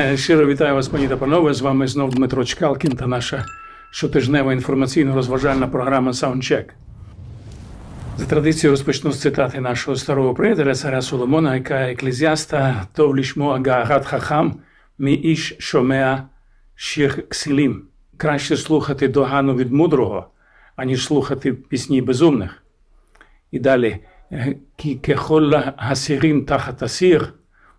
Щиро вітаю вас, пані та панове. З вами знов Дмитро Чкалкін та наша щотижнева інформаційно-розважальна програма Soundcheck. За традицією розпочну з цитати нашого старого приятеля царя Соломона, яка еклезіаста Товлішмо Агагат Хахам Мі Іш Шомеа Шір Ксилім. Краще слухати догану від мудрого, аніж слухати пісні безумних. І далі «Кі кехолла гасірим тахат асір»,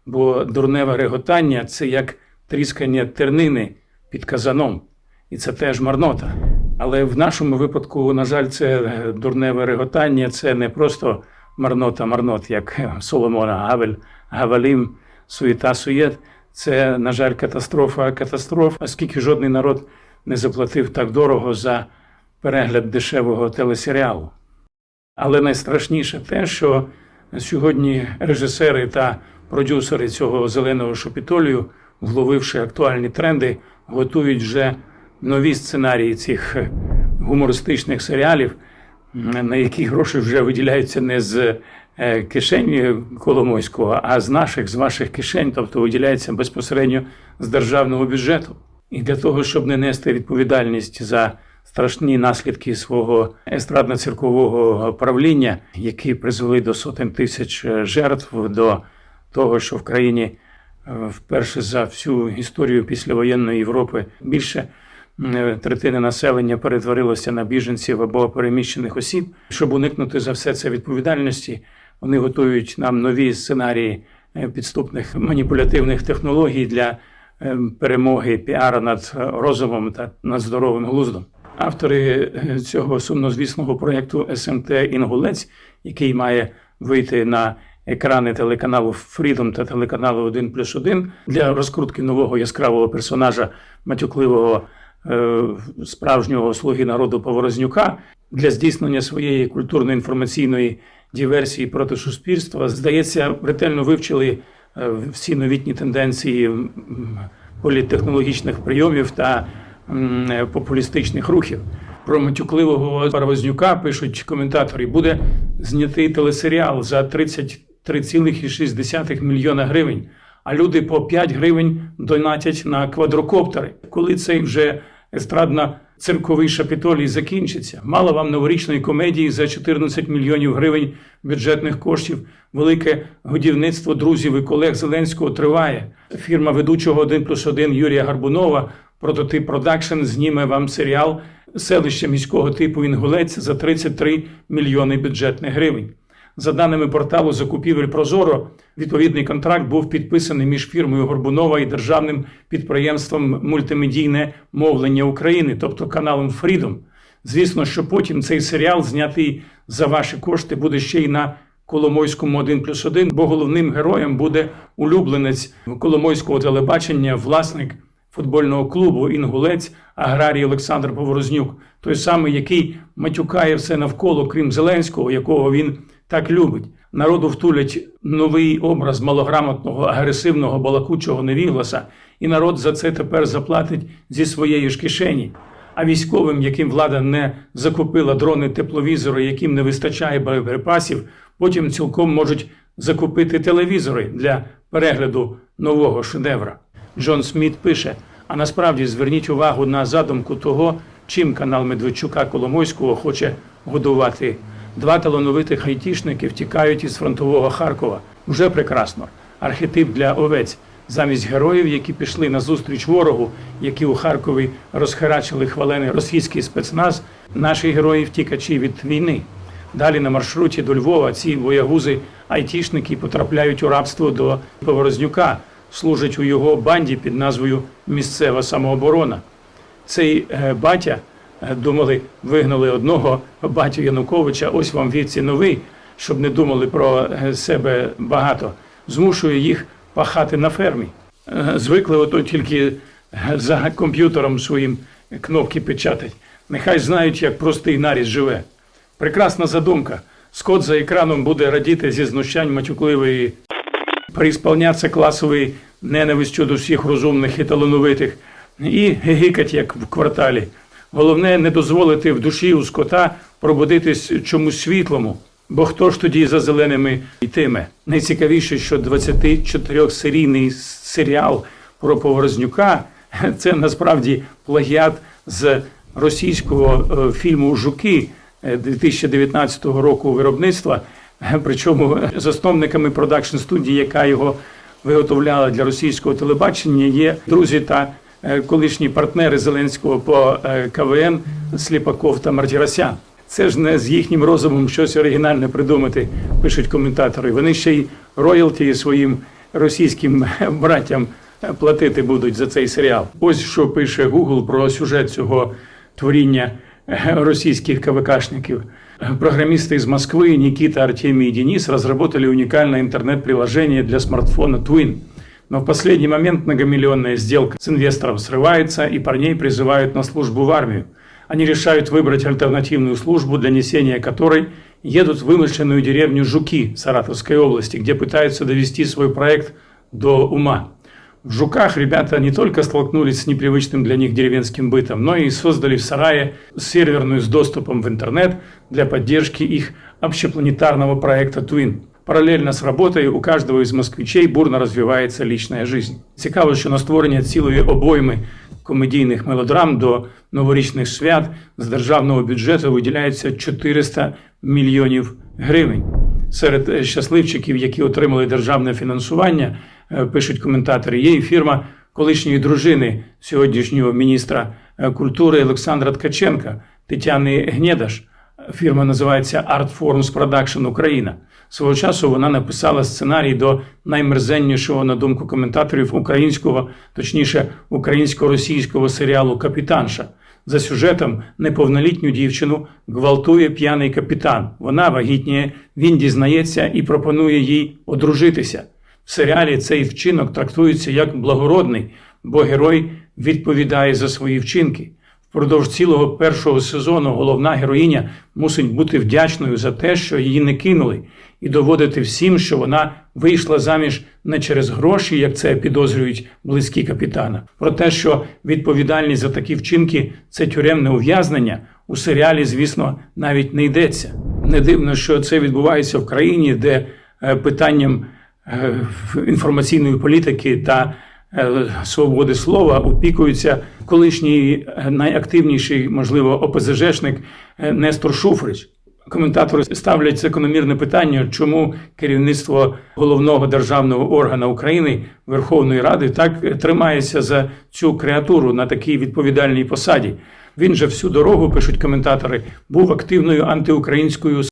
бо дурневе реготання це як тріскання тернини під казаном, і це теж марнота. Але в нашому випадку, на жаль, це е, дурневе реготання, це не просто марнота, марнот, як е, Соломона Гавель, Гавалім, суєта, суєт. Це, на жаль, катастрофа, катастрофа, оскільки жодний народ не заплатив так дорого за перегляд дешевого телесеріалу. Але найстрашніше те, що сьогодні режисери та продюсери цього зеленого шопітолію, вловивши актуальні тренди, готують вже нові сценарії цих е, гумористичних серіалів, на які гроші вже виділяються не з е, кишені Коломойського, а з наших, з ваших кишень, тобто виділяється безпосередньо з державного бюджету. І для того, щоб не нести відповідальність за страшні наслідки свого естрадно-циркового правління, які призвели до сотень тисяч е, жертв, до того, що в країні е, вперше за всю історію післявоєнної Європи більше третини населення перетворилося на біженців або переміщених осіб. Щоб уникнути за все це відповідальності, вони готують нам нові сценарії е, підступних маніпулятивних технологій для е, перемоги піара над е, розумом та над здоровим глуздом. Автори е, цього сумнозвісного проєкту СМТ Інгулець, який має вийти на екрани телеканалу Freedom та телеканалу 1 плюс 1 для розкрутки нового яскравого персонажа матюкливого е, справжнього слуги народу Поворознюка для здійснення своєї культурно-інформаційної диверсії проти суспільства, здається, ретельно вивчили е, всі новітні тенденції м, політтехнологічних прийомів та е, популістичних рухів. Про матюкливого Парвознюка пишуть коментатори. Буде знятий телесеріал за 33,6 мільйона гривень. А люди по 5 гривень донатять на квадрокоптери. Коли цей вже естрадно цирковий шапітолій закінчиться, мало вам новорічної комедії за 14 мільйонів гривень бюджетних коштів. Велике годівництво друзів і колег Зеленського триває. Фірма ведучого 1 плюс 1 Юрія Гарбунова Прототип Продакшн зніме вам серіал селище міського типу Інгулець за 33 мільйони бюджетних гривень. За даними порталу закупівель Прозоро, відповідний контракт був підписаний між фірмою Горбунова і державним підприємством Мультимедійне мовлення України, тобто каналом Freedom. Звісно, що потім цей серіал, знятий за ваші кошти, буде ще й на Коломойському 1 плюс 1, бо головним героєм буде улюбленець Коломойського телебачення, власник футбольного клубу Інгулець аграрій Олександр Поворознюк, той самий, який матюкає все навколо, крім Зеленського, якого він так любить. Народу втулять новий образ малограмотного, агресивного, балакучого невігласа, і народ за це тепер заплатить зі своєї ж кишені. А військовим, яким влада не закупила дрони тепловізори, яким не вистачає боєприпасів, потім цілком можуть закупити телевізори для перегляду нового шедевра. Джон Сміт пише: а насправді зверніть увагу на задумку того, чим канал Медведчука Коломойського хоче годувати. Два талановитих айтішники втікають із фронтового Харкова. Вже прекрасно. Архетип для овець. Замість героїв, які пішли на зустріч ворогу, які у Харкові розхерачили хвалений російський спецназ, наші герої втікачі від війни. Далі на маршруті до Львова ці воягузи айтішники потрапляють у рабство до Поворознюка, служать у його банді під назвою Місцева самооборона. Цей е, батя, думали, вигнали одного батю Януковича, ось вам віці новий, щоб не думали про е, себе багато, змушує їх пахати на фермі. Е, Звикли ото тільки е, за комп'ютером своїм кнопки печатать. Нехай знають, як простий наріз живе. Прекрасна задумка. Скот за екраном буде радіти зі знущань матюкливої преисполняться класової ненавистю до всіх розумних і талановитих, і гигикать, як в кварталі. Головне не дозволити в душі у скота пробудитись чомусь світлому. Бо хто ж тоді за зеленими йтиме? Найцікавіше, що 24-серійний серіал про Поворознюка, це насправді плагіат з російського е, фільму Жуки е, 2019 року виробництва. Е, Причому засновниками продакшн студії, яка його виготовляла для російського телебачення, є друзі та е, колишні партнери Зеленського по е, КВН Сліпаков та Мартіросян. Це ж не з їхнім розумом щось оригінальне придумати, пишуть коментатори. Вони ще й роялті своїм російським братям платити будуть за цей серіал. Ось що пише Google про сюжет цього творіння е, російских КВКшників. Программисты из Москвы Никита, Артемий и Денис разработали уникальное интернет-приложение для смартфона Twin. Но в последний момент многомиллионная сделка с инвестором срывается, и парней призывают на службу в армию. Они решают выбрать альтернативную службу, для несения которой едут в вымышленную деревню Жуки Саратовской области, где пытаются довести свой проект до ума. В Жуках ребята не только столкнулись с непривычным для них деревенским бытом, но и создали в сарае серверную с доступом в интернет для поддержки их общепланетарного проекта Twin. Паралельно з роботою у кожного із москвичей бурно розвивається лічна життя. Цікаво, що на створення цілої обойми комедійних мелодрам до новорічних свят з державного бюджету виділяється 400 мільйонів гривень. Серед е, щасливчиків, які отримали державне фінансування, е, пишуть коментатори, є і фірма колишньої дружини сьогоднішнього міністра е, культури Олександра Ткаченка Тетяни Гнєдаш. Фірма називається Art Forms Production Україна. Свого часу вона написала сценарій до наймерзеннішого, на думку коментаторів, українського, точніше, українсько-російського серіалу Капітанша. За сюжетом неповнолітню дівчину гвалтує п'яний капітан. Вона вагітніє, він дізнається і пропонує їй одружитися. В серіалі цей вчинок трактується як благородний, бо герой відповідає за свої вчинки. Впродовж цілого першого сезону головна героїня мусить бути вдячною за те, що її не кинули, і доводити всім, що вона вийшла заміж не через гроші, як це підозрюють близькі капітана. Про те, що відповідальність за такі вчинки це тюремне ув'язнення, у серіалі, звісно, навіть не йдеться. Не дивно, що це відбувається в країні, де е, питанням е, інформаційної політики та свободи слова опікується колишній е, найактивніший, можливо, ОПЗЖшник е, Нестор Шуфрич. Коментатори ставлять закономірне питання, чому керівництво головного державного органу України Верховної Ради так тримається за цю креатуру на такій відповідальній посаді. Він же всю дорогу, пишуть коментатори, був активною антиукраїнською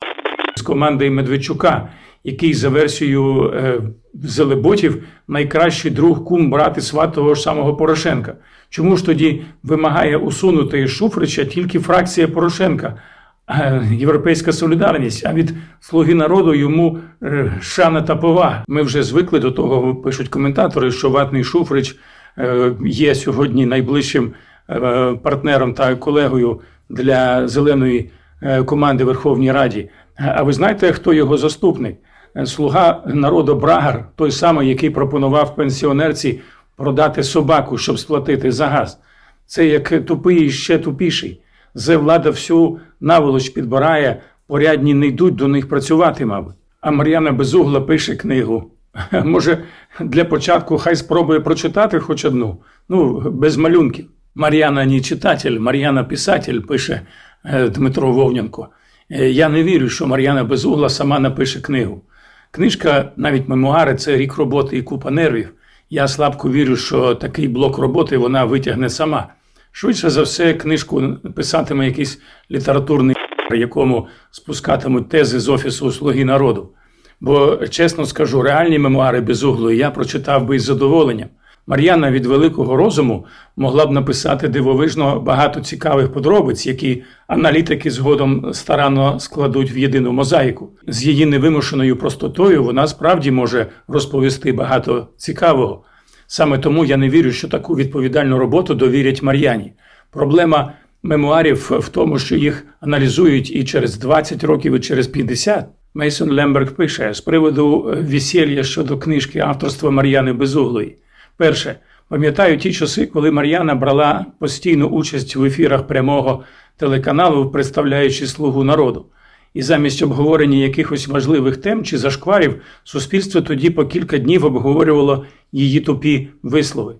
з командою Медведчука, який за версією е, Зелеботів найкращий друг кум брат і сват того ж самого Порошенка. Чому ж тоді вимагає усунути Шуфрича тільки фракція Порошенка? е, Європейська солідарність, а від слуги народу йому е, шана та повага. Ми вже звикли до того, пишуть коментатори, що ватний Шуфрич е, є сьогодні найближчим партнером та колегою для зеленої команди Верховній Раді. А ви знаєте, хто його заступник? Е, Слуга народу Брагар, той самий, який пропонував пенсіонерці продати собаку, щоб сплатити за газ. Це як тупий і ще тупіший. Зе влада всю наволоч підбирає, порядні не йдуть до них працювати, мабуть. А Мар'яна Безугла пише книгу. Може, для початку хай спробує прочитати хоч одну, ну, без малюнків. Мар'яна не читатель, Мар'яна писатель, пише е, Дмитро Вовнянко. Е, Я не вірю, що Мар'яна Безугла сама напише книгу. Книжка, навіть мемуари, це рік роботи і купа нервів. Я слабко вірю, що такий блок роботи вона витягне сама. Швидше за все, книжку писатиме якийсь літературний, якому спускатимуть тези з офісу Слуги народу. Бо, чесно скажу, реальні мемуари безуглої я прочитав би із задоволенням. Мар'яна від великого розуму могла б написати дивовижно багато цікавих подробиць, які аналітики згодом старанно складуть в єдину мозаїку. З її невимушеною простотою вона справді може розповісти багато цікавого. Саме тому я не вірю, що таку відповідальну роботу довірять Мар'яні. Проблема мемуарів в тому, що їх аналізують і через 20 років, і через 50. Мейсон Лемберг пише з приводу е, весілля щодо книжки авторства Мар'яни Безуглої. Перше, пам'ятаю ті часи, коли Мар'яна брала постійну участь в ефірах прямого телеканалу, представляючи слугу народу. І замість обговорення якихось важливих тем чи зашкварів, суспільство тоді по кілька днів обговорювало її тупі вислови.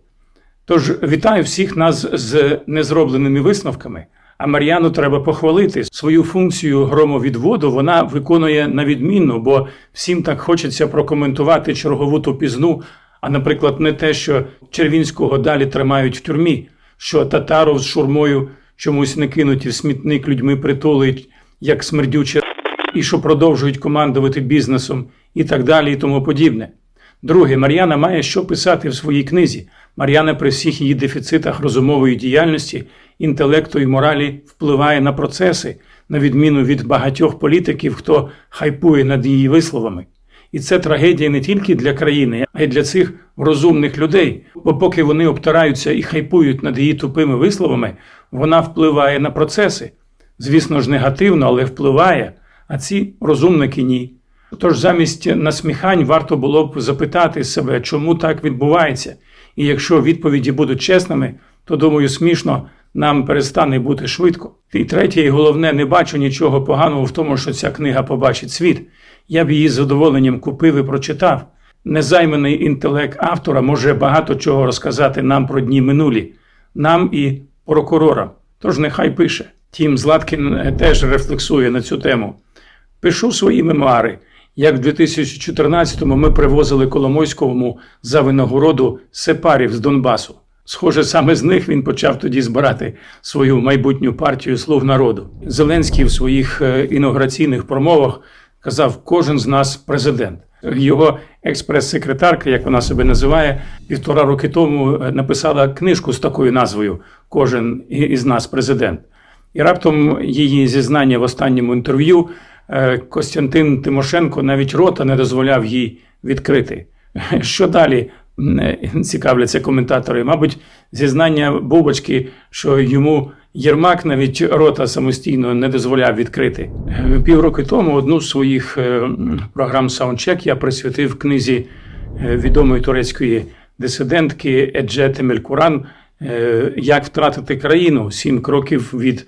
Тож вітаю всіх нас з незробленими висновками. А Мар'яну треба похвалити. Свою функцію громовідводу вона виконує на відмінно, бо всім так хочеться прокоментувати чергову тупізну, а, наприклад, не те, що Червінського далі тримають в тюрмі, що татаров з шурмою чомусь не кинуті в смітник людьми притулують, як смердюче, і що продовжують командувати бізнесом, і так далі, і тому подібне. Друге, Мар'яна має що писати в своїй книзі. Мар'яна при всіх її дефіцитах розумової діяльності, інтелекту і моралі впливає на процеси, на відміну від багатьох політиків, хто хайпує над її висловами. І це трагедія не тільки для країни, а й для цих розумних людей. Бо поки вони обтираються і хайпують над її тупими висловами, вона впливає на процеси. Звісно ж, негативно, але впливає. А ці розумники ні. Тож замість насміхань варто було б запитати себе, чому так відбувається. І якщо відповіді будуть чесними, то думаю, смішно нам перестане бути швидко. І третє, і головне, не бачу нічого поганого в тому, що ця книга побачить світ. Я б її з задоволенням купив і прочитав. Незайманий інтелект автора може багато чого розказати нам про дні минулі, нам і прокурорам. Тож нехай пише. Тім Златкін теж рефлексує на цю тему. Пишу свої мемуари. Як в 2014-му ми привозили Коломойському за винагороду сепарів з Донбасу. Схоже, саме з них він почав тоді збирати свою майбутню партію слуг народу. Зеленський в своїх е, інаугураційних промовах казав: кожен з нас президент. Його експрес-секретарка, як вона себе називає, півтора роки тому е, написала книжку з такою назвою Кожен із нас президент. І раптом її зізнання в останньому інтерв'ю е, Костянтин Тимошенко навіть рота не дозволяв їй відкрити. Що далі е, цікавляться коментатори? Мабуть, зізнання Бубочки, що йому Єрмак навіть рота самостійно не дозволяв відкрити. Е, Півроку тому одну з своїх програм Soundcheck я присвятив книзі відомої турецької дисидентки Едже Темелькуран Як втратити країну сім кроків від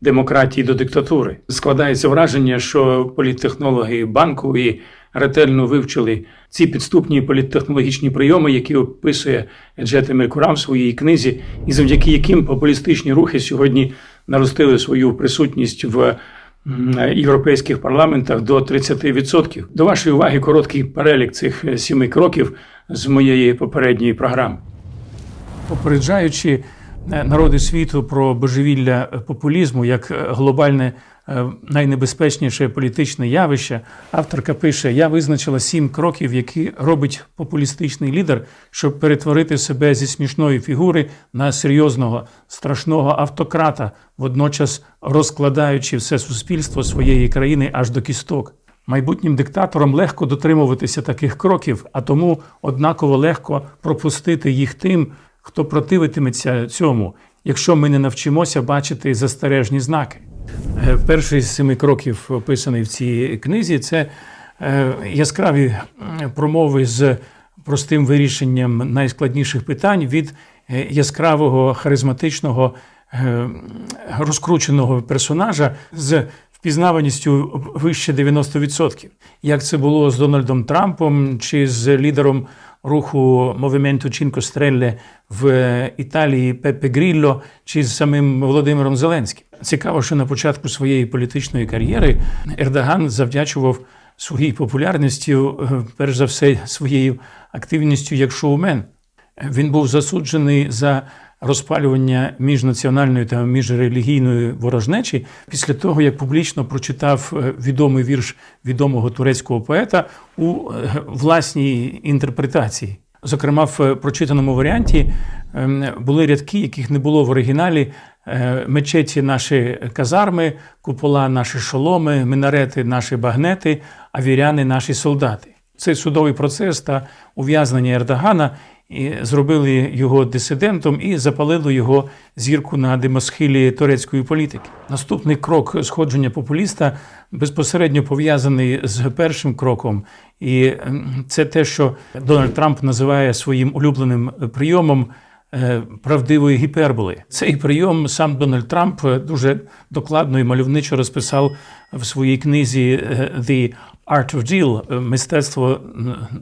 демократії до диктатури. Складається враження, що політтехнологи банкової ретельно вивчили ці підступні політтехнологічні прийоми, які описує Еджета Меркурам в своїй книзі, і завдяки яким популістичні рухи сьогодні наростили свою присутність в європейських парламентах до 30%. До вашої уваги короткий перелік цих сіми кроків з моєї попередньої програми. Попереджаючи Е, народи світу про божевілля популізму як е, глобальне е, найнебезпечніше політичне явище. Авторка пише: Я визначила сім кроків, які робить популістичний лідер, щоб перетворити себе зі смішної фігури на серйозного страшного автократа, водночас розкладаючи все суспільство своєї країни аж до кісток. Майбутнім диктаторам легко дотримуватися таких кроків, а тому однаково легко пропустити їх тим, хто противитиметься цьому, якщо ми не навчимося бачити застережні знаки. Е, перший з семи кроків, описаний в цій книзі, це е, яскраві промови з простим вирішенням найскладніших питань від е, яскравого харизматичного розкрученого персонажа з впізнаваністю вище 90%. Як це було з Дональдом Трампом чи з лідером руху Мовименту Чінко Стрелле в Італії Пепе Грілло чи з самим Володимиром Зеленським. Цікаво, що на початку своєї політичної кар'єри Ердоган завдячував своїй популярності, е, перш за все, своєю активністю як шоумен. Він був засуджений за розпалювання міжнаціональної та міжрелігійної ворожнечі після того, як публічно прочитав е, відомий вірш відомого турецького поета у е, власній інтерпретації. Зокрема, в прочитаному варіанті ем, були рядки, яких не було в оригіналі. Е, мечеті наші казарми, купола наші шоломи, минарети наші багнети, а віряни наші солдати. Цей судовий процес та ув'язнення Ердогана і зробили його дисидентом і запалили його зірку на димосхилі турецької політики. Наступний крок сходження популіста безпосередньо пов'язаний з першим кроком, і це те, що Дональд Трамп називає своїм улюбленим прийомом. Е, правдивої гіперболи цей прийом сам Дональд Трамп дуже докладно і мальовничо розписав в своїй книзі е, «The Art of Deal – мистецтво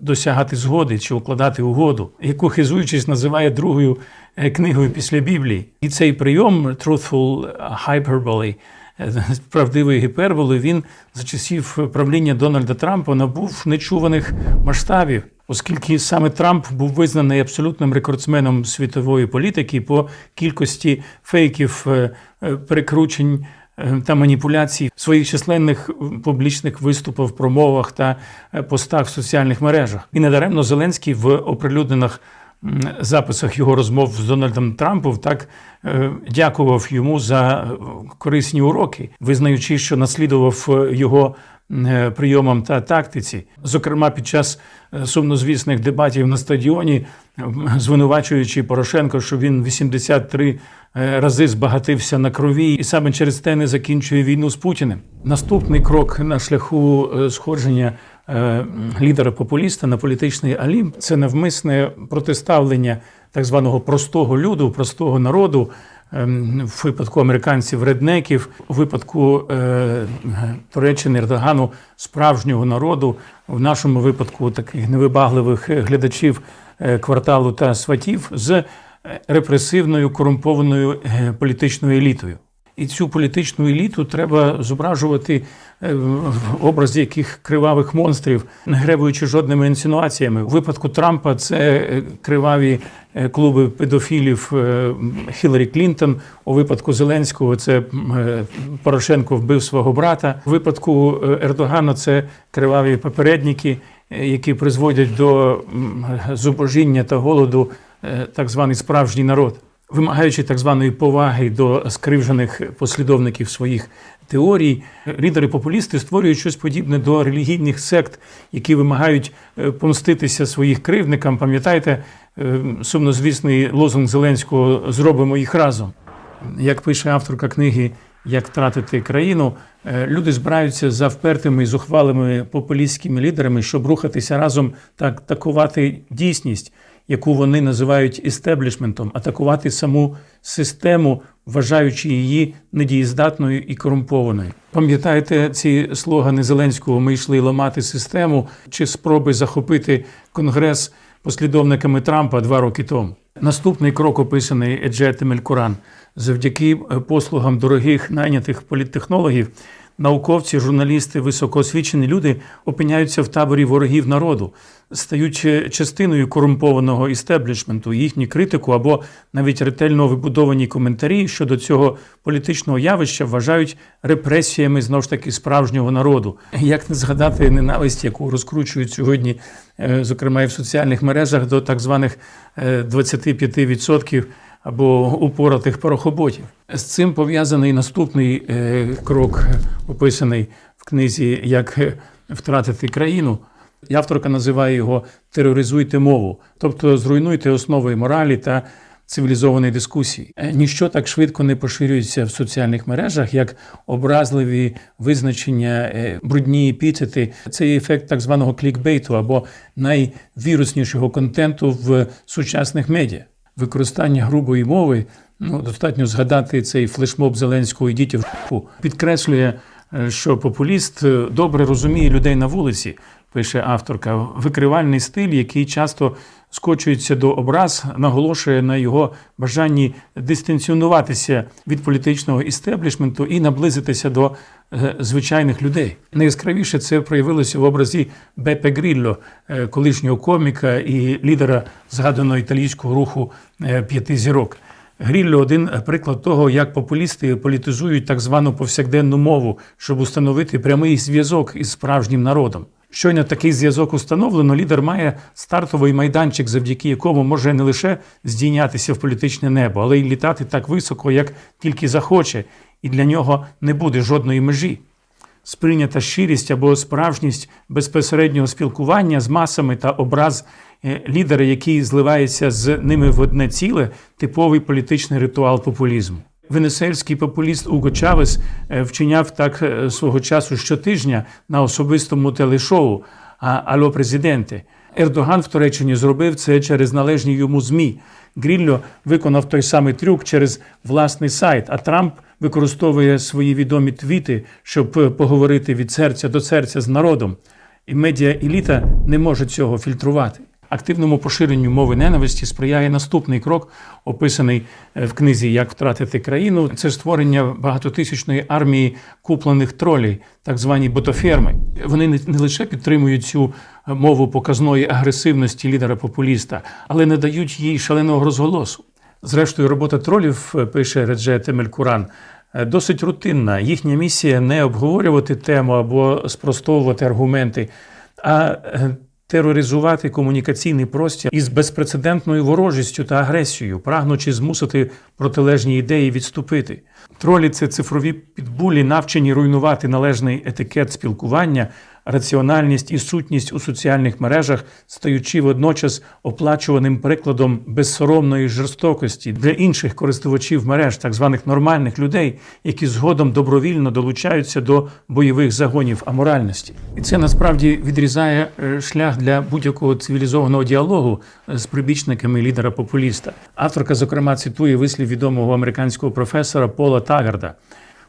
досягати згоди чи укладати угоду, яку хизуючись називає другою е, книгою після Біблії. І цей прийом Truthful Hyperbole, е, правдивої гіперболи, він за часів правління Дональда Трампа набув нечуваних масштабів, оскільки саме Трамп був визнаний абсолютним рекордсменом світової політики по кількості фейків, е, е, перекручень е, та маніпуляцій своїх численних публічних виступах, промовах та е, постах в соціальних мережах. І недаремно Зеленський в оприлюднених записах його розмов з Дональдом Трампом так е, дякував йому за е, корисні уроки, визнаючи, що наслідував його прийомам та тактиці. Зокрема, під час е, сумнозвісних дебатів на стадіоні, звинувачуючи Порошенко, що він 83 е, рази збагатився на крові, і саме через те не закінчує війну з Путіним. Наступний крок на шляху е, сходження е, лідера популіста на політичний алімп це навмисне протиставлення так званого простого люду, простого народу. Ем, В випадку американців реднеків, у випадку е, Туреччини Ердогану справжнього народу, в нашому випадку таких невибагливих глядачів е, кварталу та сватів з е, репресивною корумпованою е, політичною елітою. І цю політичну еліту треба зображувати е, в образі яких кривавих монстрів, не гребуючи жодними інсинуаціями. У випадку Трампа це е, криваві е, клуби педофілів Хіларі Клінтон. У випадку Зеленського це Порошенко вбив свого брата. У випадку Ердогана це криваві попередники, які призводять до зубожіння та голоду так званий справжній народ вимагаючи так званої поваги до скривжених послідовників своїх теорій, лідери-популісти створюють щось подібне до релігійних сект, які вимагають е, помститися своїх кривдникам. Пам'ятаєте е, сумнозвісний лозунг Зеленського Зробимо їх разом. Як пише авторка книги Як втратити країну, е, люди збираються за впертими і зухвалими популістськими лідерами, щоб рухатися разом та атакувати дійсність, яку вони називають істеблішментом, атакувати саму систему, вважаючи її недієздатною і корумпованою. Пам'ятаєте ці слогани Зеленського Ми йшли ламати систему чи спроби захопити конгрес послідовниками Трампа два роки тому? Наступний крок описаний Еджетем Ель-Куран. Завдяки е, послугам дорогих найнятих політтехнологів, науковці, журналісти, високоосвічені люди опиняються в таборі ворогів народу, стають е, частиною корумпованого істеблішменту. Їхню критику або навіть ретельно вибудовані коментарі щодо цього політичного явища вважають репресіями знов ж таки справжнього народу. Як не згадати ненависть, яку розкручують сьогодні, е, зокрема і в соціальних мережах, до так званих е, 25% або упоротих порохоботів. З цим пов'язаний наступний е, крок, описаний в книзі Як е, втратити країну. Авторка називає його Тероризуйте мову, тобто зруйнуйте основи моралі та цивілізованої дискусії. Е, Ніщо так швидко не поширюється в соціальних мережах, як образливі визначення, брудні епітети. Це ефект так званого клікбейту або найвіруснішого контенту в сучасних медіа використання грубої мови, ну достатньо згадати цей флешмоб Зеленського «Ідіть в ш**у», підкреслює, е, що популіст е, добре розуміє людей на вулиці, пише авторка. Викривальний стиль, який часто скочується до образ, наголошує на його бажанні дистанціонуватися від політичного істеблішменту і наблизитися до е, звичайних людей. Найяскравіше це проявилося в образі Бепе Грілло, е, колишнього коміка і лідера згаданого італійського руху е, п'яти зірок. Грілло один приклад того, як популісти політизують так звану повсякденну мову, щоб установити прямий зв'язок із справжнім народом. Щойно такий зв'язок установлено, лідер має стартовий майданчик, завдяки якому може не лише здійнятися в політичне небо, але й літати так високо, як тільки захоче, і для нього не буде жодної межі. Сприйнята щирість або справжність безпосереднього спілкування з масами та образ е, лідера, який зливається з ними в одне ціле, типовий політичний ритуал популізму. Венесельський популіст Уго Чавес е, вчиняв так е, свого часу щотижня на особистому телешоу «А- Ало президенте. Ердоган в Туреччині зробив це через належні йому ЗМІ. Грілло виконав той самий трюк через власний сайт, а Трамп використовує свої відомі твіти, щоб е, поговорити від серця до серця з народом. і медіа-еліта не може цього фільтрувати. Активному поширенню мови ненависті сприяє наступний крок, описаний е, в книзі Як втратити країну. Це створення багатотисячної армії куплених тролей, так звані ботоферми. Вони не лише підтримують цю е, мову показної агресивності лідера популіста, але не дають їй шаленого розголосу. Зрештою, робота тролів, е, пише Редже Темелькуран, е, досить рутинна. Їхня місія не обговорювати тему або спростовувати аргументи, а тероризувати комунікаційний простір із безпрецедентною ворожістю та агресією, прагнучи змусити протилежні ідеї відступити. Тролі це цифрові підбулі, навчені руйнувати належний етикет спілкування, раціональність і сутність у соціальних мережах, стаючи водночас оплачуваним прикладом безсоромної жорстокості для інших користувачів мереж, так званих нормальних людей, які згодом добровільно долучаються до бойових загонів аморальності. І це насправді відрізає е, шлях для будь-якого цивілізованого діалогу з прибічниками лідера популіста. Авторка, зокрема, цитує вислів відомого американського професора Пола Тагарда.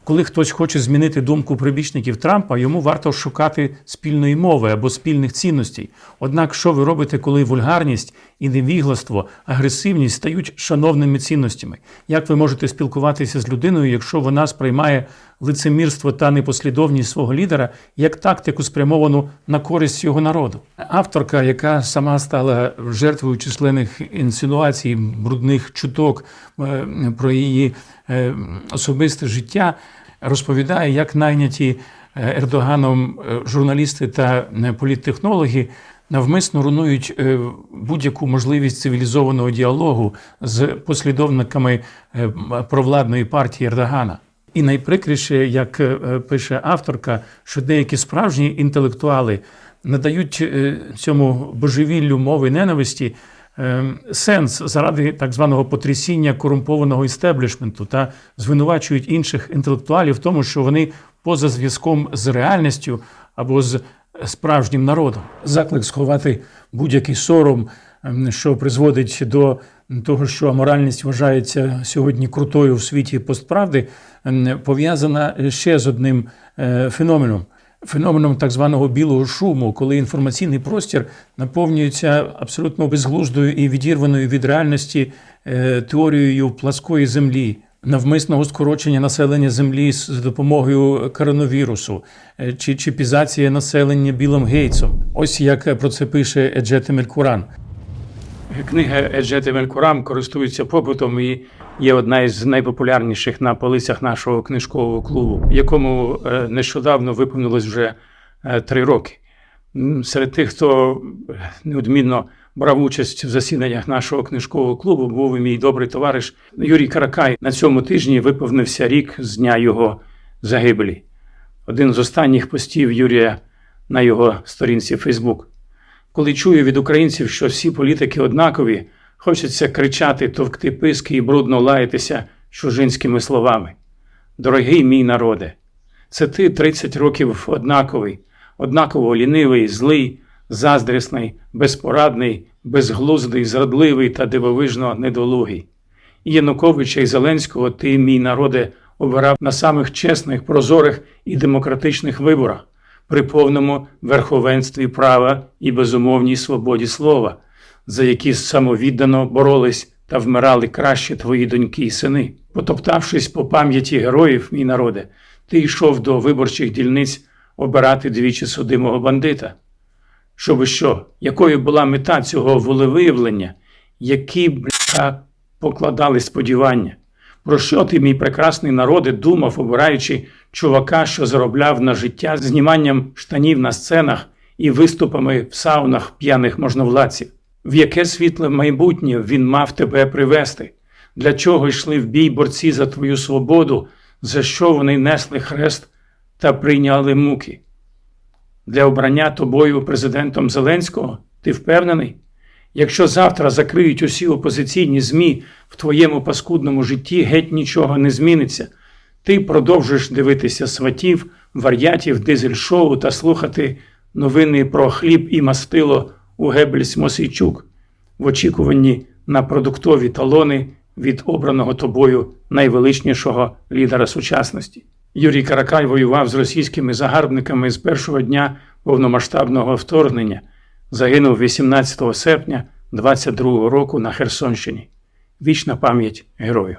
Коли хтось хоче змінити думку прибічників Трампа, йому варто шукати спільної мови або спільних цінностей. Однак, що ви робите, коли вульгарність і невігластво, агресивність стають шановними цінностями? Як ви можете спілкуватися з людиною, якщо вона сприймає лицемірство та непослідовність свого лідера як тактику, спрямовану на користь його народу? Авторка, яка сама стала жертвою численних інсинуацій, брудних чуток е, про її особисте життя, розповідає, як найняті е, Ердоганом е, журналісти та е, політтехнологи навмисно руйнують е, будь-яку можливість цивілізованого діалогу з послідовниками е, провладної партії Ердогана. І найприкріше, як е, пише авторка, що деякі справжні інтелектуали надають е, цьому божевіллю мови ненависті е, сенс заради так званого потрясіння корумпованого істеблішменту та звинувачують інших інтелектуалів в тому, що вони поза зв'язком з реальністю або з справжнім народом. Заклик сховати будь-який сором, ем, що призводить до того, що аморальність вважається сьогодні крутою в світі постправди, ем, пов'язана ще з одним е, феноменом. Феноменом так званого білого шуму, коли інформаційний простір наповнюється абсолютно безглуздою і відірваною від реальності е, теорією пласкої землі, навмисного скорочення населення землі з допомогою коронавірусу, е, чи чіпізація населення Білом Гейтсом. Ось як про це пише Еджет Мелькуран. Книга Еджети Мелькурам користується попитом і є одна із найпопулярніших на полицях нашого книжкового клубу, якому е, нещодавно виповнилось вже е, три роки. Серед тих, хто неодмінно брав участь в засіданнях нашого книжкового клубу, був і мій добрий товариш Юрій Каракай. На цьому тижні виповнився рік з дня його загибелі. Один з останніх постів Юрія на його сторінці Фейсбук. Коли чую від українців, що всі політики однакові, хочеться кричати, товкти писки і брудно лаятися чужинськими словами. Дорогий мій народе, це ти 30 років однаковий, однаково лінивий, злий, заздрісний, безпорадний, безглуздий, зрадливий та дивовижно недолугий. І Януковича і Зеленського ти, мій народе, обирав на самих чесних, прозорих і демократичних виборах при повному верховенстві права і безумовній свободі слова, за які самовіддано боролись та вмирали краще твої доньки і сини. Потоптавшись по пам'яті героїв, мій народе, ти йшов до виборчих дільниць обирати двічі судимого бандита. Щоби що, якою була мета цього волевиявлення, які бля, покладали сподівання? Про що ти, мій прекрасний народе, думав, обираючи чувака, що заробляв на життя зніманням штанів на сценах і виступами в саунах п'яних можновладців? В яке світле майбутнє він мав тебе привести? Для чого йшли в бій борці за твою свободу, за що вони несли хрест та прийняли муки? Для обрання тобою президентом Зеленського ти впевнений? Якщо завтра закриють усі опозиційні ЗМІ в твоєму паскудному житті, геть нічого не зміниться. Ти продовжиш дивитися сватів, вар'ятів, дизель-шоу та слухати новини про хліб і мастило у Гебельс Мосійчук в очікуванні на продуктові талони від обраного тобою найвеличнішого лідера сучасності. Юрій Каракай воював з російськими загарбниками з першого дня повномасштабного вторгнення, загинув 18 серпня 22-го року на Херсонщині. Вічна пам'ять герою.